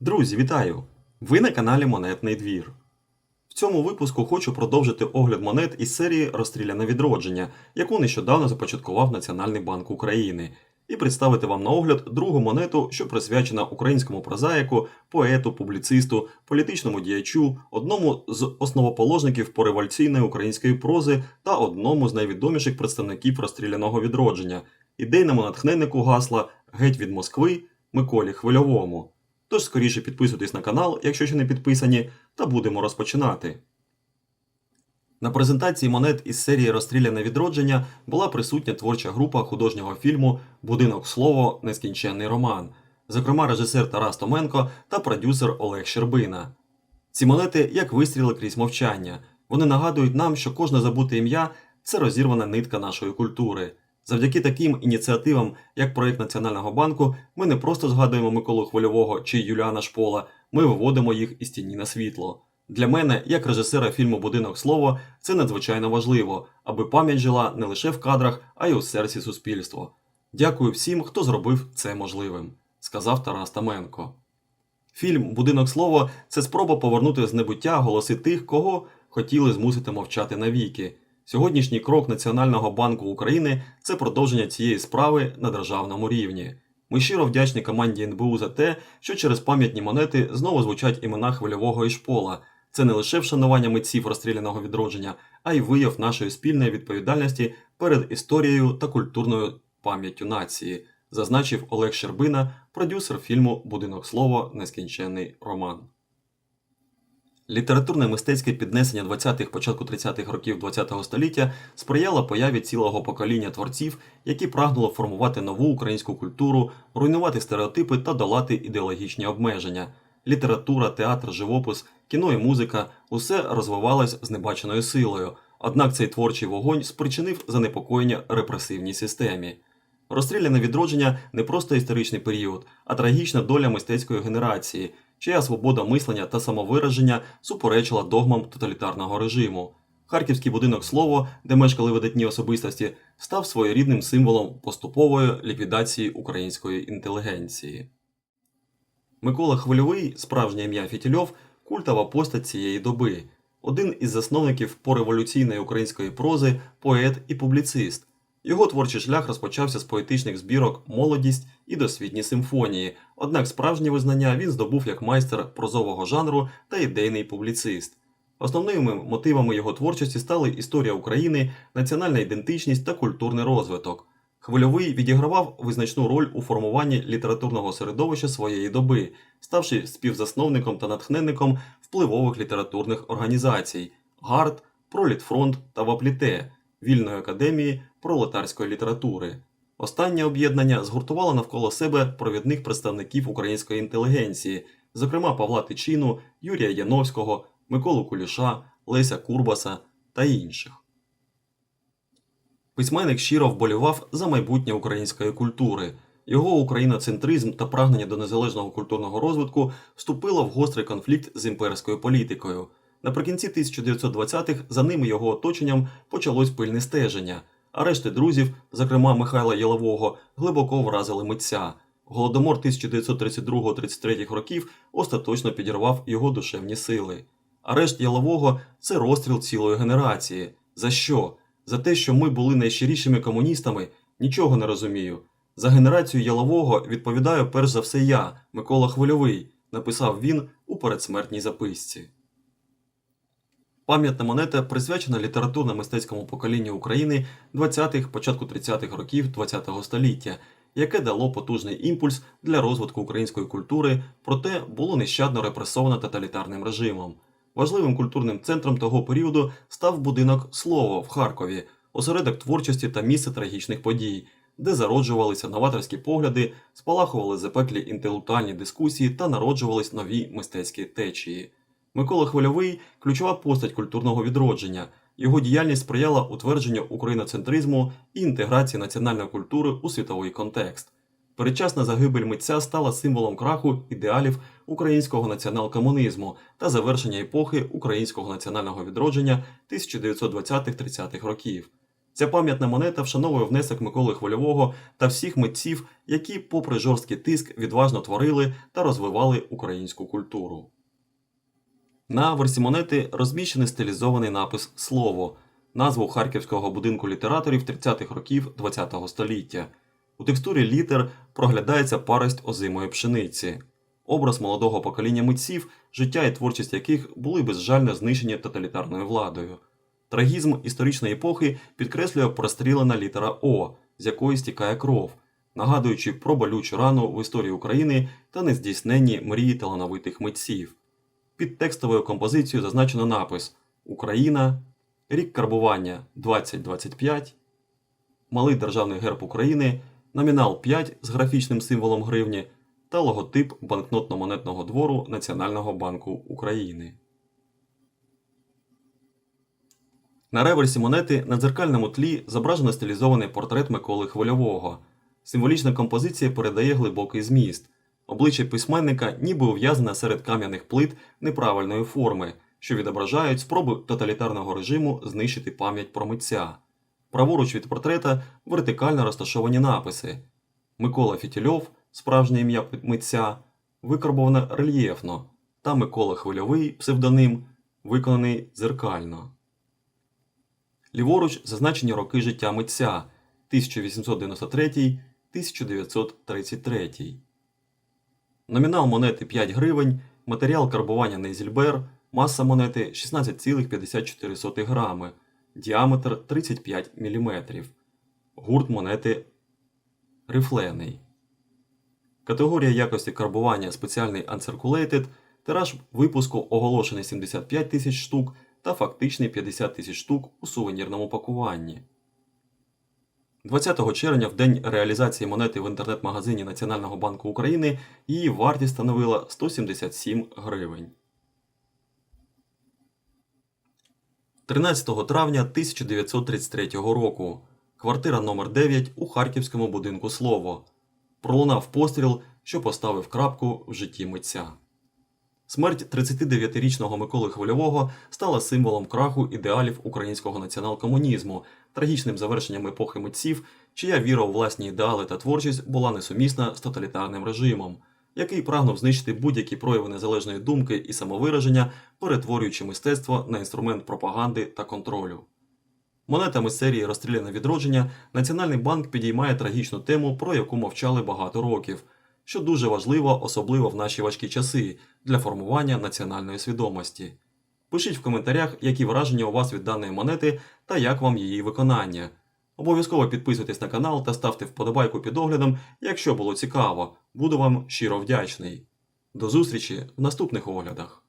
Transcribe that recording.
Друзі, вітаю! Ви на каналі Монетний двір. В цьому випуску хочу продовжити огляд монет із серії Розстріляне відродження, яку нещодавно започаткував Національний банк України, і представити вам на огляд другу монету, що присвячена українському прозаїку, поету, публіцисту, політичному діячу, одному з основоположників поревольційної української прози та одному з найвідоміших представників розстріляного відродження, ідейному натхненнику гасла Геть від Москви Миколі Хвильовому. Тож скоріше підписуйтесь на канал, якщо ще не підписані, та будемо розпочинати. На презентації монет із серії Розстріляне відродження була присутня творча група художнього фільму Будинок слово Нескінченний роман, зокрема режисер Тарас Томенко та продюсер Олег Щербина. Ці монети як вистріли крізь мовчання. Вони нагадують нам, що кожне забуте ім'я це розірвана нитка нашої культури. Завдяки таким ініціативам, як проєкт Національного банку, ми не просто згадуємо Миколу Хвильового чи Юліана Шпола, ми виводимо їх із тіні на світло. Для мене, як режисера фільму Будинок слово, це надзвичайно важливо, аби пам'ять жила не лише в кадрах, а й у серці суспільства. Дякую всім, хто зробив це можливим, сказав Тарас Таменко. Фільм Будинок слово це спроба повернути з небуття голоси тих, кого хотіли змусити мовчати навіки. Сьогоднішній крок Національного банку України це продовження цієї справи на державному рівні. Ми щиро вдячні команді НБУ за те, що через пам'ятні монети знову звучать імена хвильового і шпола. Це не лише вшанування митців розстріляного відродження, а й вияв нашої спільної відповідальності перед історією та культурною пам'яттю нації, зазначив Олег Щербина, продюсер фільму Будинок слово Нескінченний роман. Літературне мистецьке піднесення 20-х, початку 30-х років ХХ століття сприяло появі цілого покоління творців, які прагнуло формувати нову українську культуру, руйнувати стереотипи та долати ідеологічні обмеження. Література, театр, живопис, кіно і музика усе розвивалось з небаченою силою. Однак цей творчий вогонь спричинив занепокоєння репресивній системі. Розстріляне відродження не просто історичний період, а трагічна доля мистецької генерації, чия свобода мислення та самовираження суперечила догмам тоталітарного режиму. Харківський будинок слово, де мешкали видатні особистості, став своєрідним символом поступової ліквідації української інтелігенції. Микола Хвильовий, справжнє ім'я Фітільов, культова постать цієї доби, один із засновників пореволюційної української прози, поет і публіцист. Його творчий шлях розпочався з поетичних збірок Молодість і досвітні симфонії, однак справжнє визнання він здобув як майстер прозового жанру та ідейний публіцист. Основними мотивами його творчості стали історія України, національна ідентичність та культурний розвиток. Хвильовий відігравав визначну роль у формуванні літературного середовища своєї доби, ставши співзасновником та натхненником впливових літературних організацій ГАРД, Пролітфронт та Вапліте, Вільної академії пролетарської літератури. Останнє об'єднання згуртувало навколо себе провідних представників української інтелігенції, зокрема Павла Тичину, Юрія Яновського, Миколу Куліша, Леся Курбаса та інших. Письменник щиро вболівав за майбутнє української культури. Його україноцентризм та прагнення до незалежного культурного розвитку вступило в гострий конфлікт з імперською політикою. Наприкінці 1920-х за ним і його оточенням почалось пильне стеження. Арешти друзів, зокрема Михайла Єлового, глибоко вразили митця. Голодомор 1932-33 років остаточно підірвав його душевні сили. Арешт Ялового це розстріл цілої генерації. За що? За те, що ми були найщирішими комуністами, нічого не розумію. За генерацію Ялового відповідаю перш за все я, Микола Хвильовий, написав він у передсмертній записці. Пам'ятна монета присвячена літературно-мистецькому поколінню України 20-х, початку 30-х років ХХ століття, яке дало потужний імпульс для розвитку української культури, проте було нещадно репресовано тоталітарним режимом. Важливим культурним центром того періоду став будинок Слово в Харкові, осередок творчості та місце трагічних подій, де зароджувалися новаторські погляди, спалахували запеклі інтелектуальні дискусії та народжувались нові мистецькі течії. Микола Хвильовий ключова постать культурного відродження. Його діяльність сприяла утвердженню україноцентризму і інтеграції національної культури у світовий контекст. Передчасна загибель митця стала символом краху ідеалів українського націонал-комунізму та завершення епохи українського національного відродження 1920-30-х років. Ця пам'ятна монета вшановує внесок Миколи Хвильового та всіх митців, які, попри жорсткий тиск, відважно творили та розвивали українську культуру. На версі монети розміщений стилізований напис Слово, назву харківського будинку літераторів 30-х років ХХ століття. У текстурі літер проглядається парость озимої пшениці. Образ молодого покоління митців, життя і творчість яких були безжально знищені тоталітарною владою. Трагізм історичної епохи підкреслює прострілена літера О, з якої стікає кров, нагадуючи про болючу рану в історії України та нездійсненні мрії талановитих митців. Під текстовою композицією зазначено напис Україна, рік карбування 2025, малий державний герб України, номінал 5 з графічним символом гривні та логотип банкнотно-монетного двору Національного банку України. На реверсі монети на дзеркальному тлі зображено стилізований портрет Миколи Хвильового. Символічна композиція передає глибокий зміст. Обличчя письменника ніби ув'язане серед кам'яних плит неправильної форми, що відображають спроби тоталітарного режиму знищити пам'ять про митця. Праворуч від портрета вертикально розташовані написи Микола Фітільов, справжнє ім'я митця, викарбовано рельєфно, та Микола Хвильовий псевдоним, виконаний дзеркально. Ліворуч зазначені роки життя митця 1893-1933. Номінал монети 5 гривень, матеріал карбування Нейзільбер, маса монети 16,54 грами, діаметр 35 мм. Гурт монети рифлений. Категорія якості карбування спеціальний Uncirculated, тираж випуску оголошений 75 тисяч штук та фактичний 50 тисяч штук у сувенірному пакуванні. 20 червня, в день реалізації монети в інтернет-магазині Національного банку України, її вартість становила 177 гривень. 13 травня 1933 року. Квартира номер 9 у Харківському будинку Слово. Пролунав постріл, що поставив крапку в житті митця. Смерть 39-річного Миколи Хвильового стала символом краху ідеалів українського націонал-комунізму, трагічним завершенням епохи митців, чия віра у власні ідеали та творчість була несумісна з тоталітарним режимом, який прагнув знищити будь-які прояви незалежної думки і самовираження, перетворюючи мистецтво на інструмент пропаганди та контролю. Монетами серії Розстріляне відродження Національний банк підіймає трагічну тему, про яку мовчали багато років, що дуже важливо, особливо в наші важкі часи, для формування національної свідомості. Пишіть в коментарях, які враження у вас від даної монети та як вам її виконання. Обов'язково підписуйтесь на канал та ставте вподобайку під оглядом, якщо було цікаво. Буду вам щиро вдячний. До зустрічі в наступних оглядах.